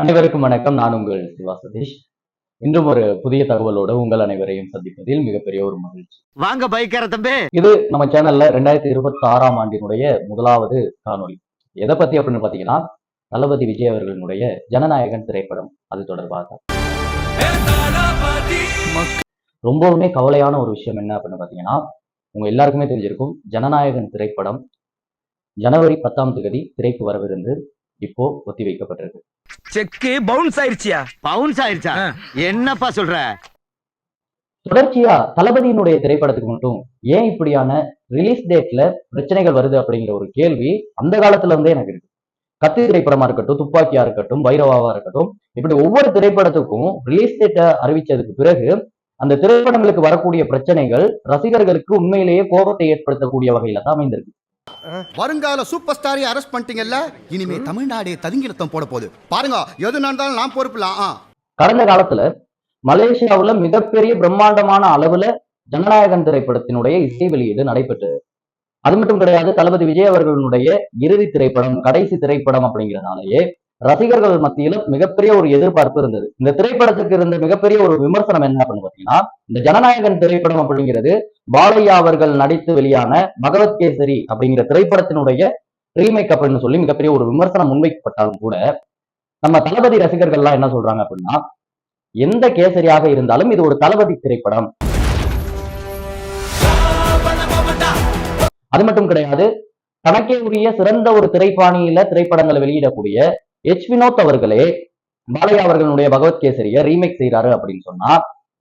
அனைவருக்கும் வணக்கம். நான் உங்கள் சிவா சதீஷ். இன்றும் ஒரு புதிய தகவலோடு உங்கள் அனைவரையும் சந்திப்பதில் மிகப்பெரிய ஒரு மகிழ்ச்சி. வாங்க பைக்கார தம்பி. இது நம்ம சேனல்ல ரெண்டாயிரத்தி இருபத்தி ஆறாம் ஆண்டினுடைய முதலாவது காணொளி. எதை பத்தி அப்படின்னு பாத்தீங்கன்னா தளபதி விஜய் அவர்களினுடைய ஜனநாயகன் திரைப்படம் அது தொடர்பாக. ரொம்பவுமே கவலையான ஒரு விஷயம் என்ன அப்படின்னு பாத்தீங்கன்னா உங்க எல்லாருக்குமே தெரிஞ்சிருக்கும் ஜனநாயகன் திரைப்படம் ஜனவரி பத்தாம் தேதி திரைக்கு வரவிருந்து இப்போ ஒத்தி வைக்கப்பட்டிருக்கு. செக்கு பவுன்ஸ் ஆயிருச்சியா? பவுன்ஸ் ஆயிருச்சா? என்னப்பா சொல்ற? தொடர்ச்சியா தளபதியினுடைய திரைப்படத்துக்கு மட்டும் ஏன் இப்படியான ரிலீஸ் டேட்ல பிரச்சனைகள் வருது அப்படிங்கிற ஒரு கேள்வி அந்த காலத்துல இருந்தே எனக்கு இருக்கு. கத்தி திரைப்படமா இருக்கட்டும் துப்பாக்கியா இருக்கட்டும் பைரவாவா இருக்கட்டும் இப்படி ஒவ்வொரு திரைப்படத்துக்கும் ரிலீஸ் டேட்டை அறிவிச்சதுக்கு பிறகு அந்த திரைப்படங்களுக்கு வரக்கூடிய பிரச்சனைகள் ரசிகர்களுக்கு உண்மையிலேயே கோபத்தை ஏற்படுத்தக்கூடிய வகையில தான் அமைந்திருக்கு. வருங்கால சூப்பர் ஸ்டாரை அரெஸ்ட் பண்ணிட்டீங்கல்ல? இனிமே தமிழ்நாடே ததுங்கிலத்தம் போட போகுது. பாருங்க எது நடந்தாலும் நான் பொறுப்புலாம் கடந்த காலத்துல மலேசியாவுல மிகப்பெரிய பிரம்மாண்டமான அளவுல ஜனநாயகன் திரைப்படத்தினுடைய இசை வெளியீடு நடைபெற்றது. அது மட்டும் கிடையாது தளபதி விஜய் அவர்களுடைய இறுதி திரைப்படம் கடைசி திரைப்படம் அப்படிங்கிறதுனாலயே ரசிகர்கள் மத்தியில மிகப்பெரிய ஒரு எதிர்பார்ப்பு இருந்தது. இந்த திரைப்படத்துக்கு இருந்த மிகப்பெரிய ஒரு விமர்சனம் என்ன அப்படின்னு பாத்தீங்கன்னா இந்த ஜனநாயகன் திரைப்படம் அப்படிங்கிறது பாலையா அவர்கள் நடித்து வெளியான பகவத் கேசரி அப்படிங்கிற திரைப்படத்தினுடைய ரீமேக் அப்படின்னு சொல்லி மிகப்பெரிய ஒரு விமர்சனம் முன்வைக்கப்பட்டாலும் கூட நம்ம தளபதி ரசிகர்கள்லாம் என்ன சொல்றாங்க அப்படின்னா எந்த கேசரியாக இருந்தாலும் இது ஒரு தளபதி திரைப்படம். அது மட்டும் கிடையாது தனக்கே உரிய சிறந்த ஒரு திரைப்பாணியில திரைப்படங்களை வெளியிடக்கூடிய எச் வினோத் அவர்களே பாலையா அவர்களுடைய பகவத்கேசரியை ரீமேக் செய்யறாரு அப்படின்னு சொன்னா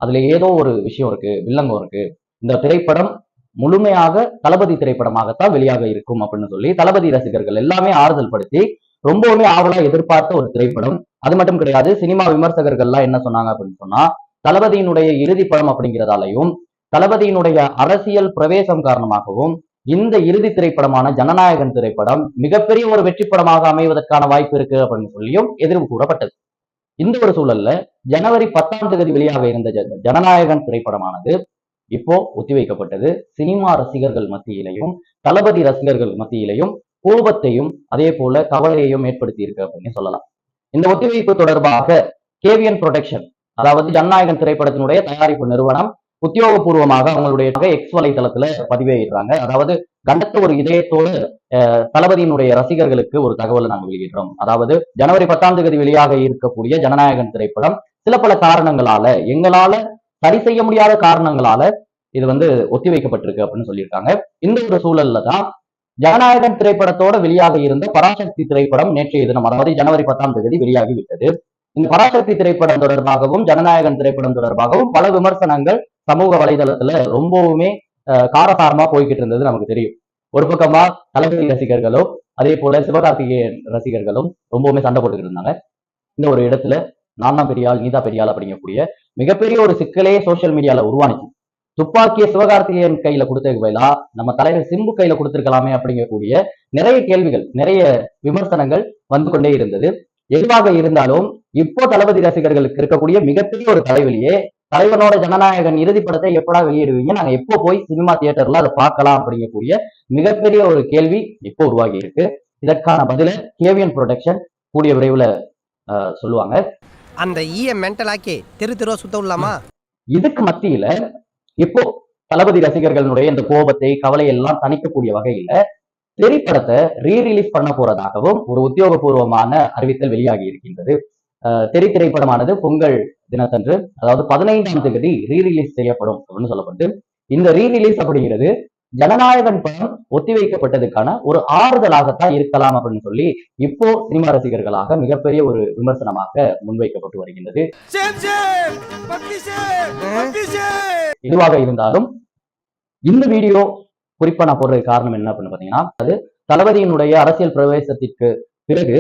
அதுல ஏதோ ஒரு விஷயம் இருக்கு வில்லங்கம் இருக்கு. இந்த திரைப்படம் முழுமையாக தளபதி திரைப்படமாகத்தான் வெளியாக இருக்கும் அப்படின்னு சொல்லி தளபதி ரசிகர்கள் எல்லாமே ஆறுதல் படுத்தி ரொம்பவுமே ஆவலா எதிர்பார்த்த ஒரு திரைப்படம். அது மட்டும் கிடையாது சினிமா விமர்சகர்கள்லாம் என்ன சொன்னாங்க அப்படின்னு சொன்னா தளபதியினுடைய இறுதி படம் அப்படிங்கிறதாலையும் தளபதியினுடைய அரசியல் பிரவேசம் காரணமாகவும் இந்த இறுதி திரைப்படமான ஜனநாயகன் திரைப்படம் மிகப்பெரிய ஒரு வெற்றி படமாக அமைவதற்கான வாய்ப்பு இருக்கு அப்படின்னு சொல்லியும் எதிர்வு கூறப்பட்டது. இந்த ஒரு சூழல்ல ஜனவரி பத்தாம் தேதி வெளியாக இருந்த ஜனநாயகன் திரைப்படமானது இப்போ ஒத்திவைக்கப்பட்டது. சினிமா ரசிகர்கள் மத்தியிலையும் தளபதி ரசிகர்கள் மத்தியிலையும் கோபத்தையும் அதே போல கவலையையும் ஏற்படுத்தி இருக்கு அப்படின்னு சொல்லலாம். இந்த ஒத்திவைப்பு தொடர்பாக கேவியன் புரொடெக்ஷன் அதாவது ஜனநாயகன் திரைப்படத்தினுடைய தயாரிப்பு நிறுவனம் உத்தியோகபூர்வமாக அவங்களுடைய எக்ஸ் வலைத்தளத்துல பதிவேறாங்க அதாவது கண்டத்த ஒரு இதயத்தோடு தளபதியினுடைய ரசிகர்களுக்கு ஒரு தகவலை நாங்கள் வெளியிடுறோம். அதாவது ஜனவரி பத்தாம் தேதி வெளியாக இருக்கக்கூடிய ஜனநாயகன் திரைப்படம் சில பல காரணங்களால எங்களால சரி செய்ய முடியாத காரணங்களால இது வந்து ஒத்திவைக்கப்பட்டிருக்கு அப்படின்னு சொல்லியிருக்காங்க. இந்த ஒரு சூழல்ல தான் ஜனநாயகன் திரைப்படத்தோட வெளியாக இருந்த பராசக்தி திரைப்படம் நேற்றைய தினம் அதாவது ஜனவரி பத்தாம் தேதி வெளியாகி விட்டது. இந்த பராசக்தி திரைப்படம் தொடர்பாகவும் ஜனநாயகன் திரைப்படம் தொடர்பாகவும் பல விமர்சனங்கள் சமூக வலைதளத்துல ரொம்பவுமே காரசாரமா போய்கிட்டு இருந்தது நமக்கு தெரியும். ஒரு பக்கமா தளபதி ரசிகர்களும் அதே போல சிவகார்த்திகேயன் ரசிகர்களும் ரொம்பவுமே சண்டை போட்டுக்கிட்டு இருந்தாங்க. இந்த ஒரு இடத்துல நானா பெரியாள் நீதா பெரியாள் அப்படிங்கக்கூடிய மிகப்பெரிய ஒரு சிக்கலே சோசியல் மீடியால உருவானுச்சு. துப்பாக்கியை சிவகார்த்திகேயன் கையில கொடுத்ததுக்கு பதிலா நம்ம தலைவர் சிம்பு கையில கொடுத்திருக்கலாமே அப்படிங்கக்கூடிய நிறைய கேள்விகள் நிறைய விமர்சனங்கள் வந்து கொண்டே இருந்தது. எதுவாக இருந்தாலும் இப்போ தளபதி ரசிகர்களுக்கு இருக்கக்கூடிய மிகப்பெரிய ஒரு தலைவலியே தலைவனோட ஜனநாயகன் இறுதி படத்தை எப்படா வெளியிடுவீங்க? நாங்க எப்போ போய் சினிமா தியேட்டர்ல அதை பார்க்கலாம் அப்படிங்கக்கூடிய மிகப்பெரிய ஒரு கேள்வி இப்போ உருவாகி இருக்கு. இதற்கான பதில கேவியன் ப்ரொடக்ஷன் கூடிய விரைவில் சொல்லுவாங்க. அந்த ஈய மென்டலாக்கி தெரு தெருவா சுத்த விடலாமா இதுக்கு மத்தியில இப்போ தளபதி ரசிகர்களுடைய இந்த கோபத்தை கவலை எல்லாம் தணிக்கக்கூடிய வகையில திரைப்படத்தை ரீ ரிலீஸ் பண்ண போறதாகவும் ஒரு உத்தியோகபூர்வமான அறிவித்தல் வெளியாகி இருக்கின்றது. தெரி திரைப்படமானது பொங்கல் தினத்தன்று அதாவது பதினைந்தாம் தேதி ரீ ரிலீஸ் செய்யப்படும் அப்படின்னு சொல்லப்பட்டு இந்த ரீ ரிலீஸ் அப்படிங்கிறது ஜனநாயகன் படம் ஒத்திவைக்கப்பட்டதுக்கான ஒரு ஆறுதலாகத்தான் இருக்கலாம் அப்படின்னு சொல்லி இப்போ சினிமா ரசிகர்களாக மிகப்பெரிய ஒரு விமர்சனமாக முன்வைக்கப்பட்டு வருகின்றது. எதுவாக இருந்தாலும் இந்த வீடியோ குறிப்பா நான் போடுறதுக்கு காரணம் என்ன அப்படின்னு பாத்தீங்கன்னா அது தளபதியினுடைய அரசியல் பிரவேசத்திற்கு பிறகு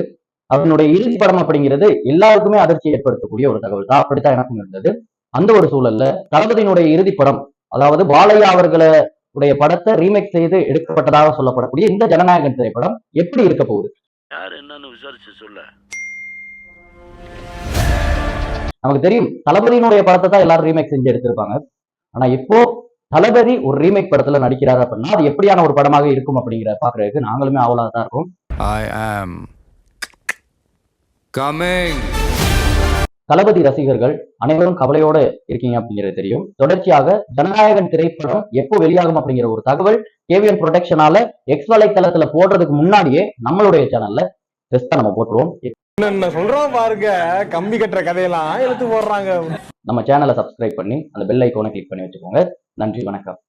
அவனுடைய இறுதி படம் அப்படிங்கிறது எல்லாருக்குமே அதிர்ச்சி ஏற்படுத்தக்கூடிய ஒரு தகவல் தான். அப்படித்தான் எனக்கும் இருந்தது. அந்த ஒரு சூழல்ல தளபதியினுடைய இறுதி படம் அதாவது பாலையா அவர்களை உடைய படத்தை ரீமேக் செய்து எடுக்கப்பட்டதாக சொல்லப்படக்கூடிய இந்த ஜனநாயகன் திரைப்படம் எப்படி இருக்க போகுது? யார் என்னன்னு விசாரிச்சு சொல்ல. நமக்கு தெரியும் தளபதியினுடைய படத்தை தான் எல்லாரும் ரீமேக் செஞ்சு எடுத்திருப்பாங்க. ஆனா இப்போ தளபதி ஒரு ரீமேக் படத்துல நடிக்கிறாரு அப்படின்னா அது எப்படியான ஒரு படமாக இருக்கும் அப்படிங்கிற பாக்குறதுக்கு நாங்களுமே ஆவலாக தான் இருக்கும். I am coming. தளபதி ரசிகர்கள் அனைவரும் கவலையோட இருக்கீங்க அப்படிங்கிறது தெரியும். தொடர்ச்சியாக ஜனநாயகன் திரைப்படம் எப்போ வெளியாகும் அப்படிங்கிற ஒரு தகவல் கேவிஎன் ப்ரொடக்ஷனால எக்ஸ் வலைத்தளத்துல போடுறதுக்கு முன்னாடியே நம்மளுடைய சேனல்ல டெஸ்டா நம்ம போட்டுருவோம். என்ன சொல்றோம் பாருங்க கம்பி கட்டுற கதையெல்லாம் எடுத்து போடுறாங்க. நம்ம சேனலை சப்ஸ்கிரைப் பண்ணி அந்த பெல் ஐக்கோனை கிளிக் பண்ணி வச்சுக்கோங்க. நன்றி வணக்கம்.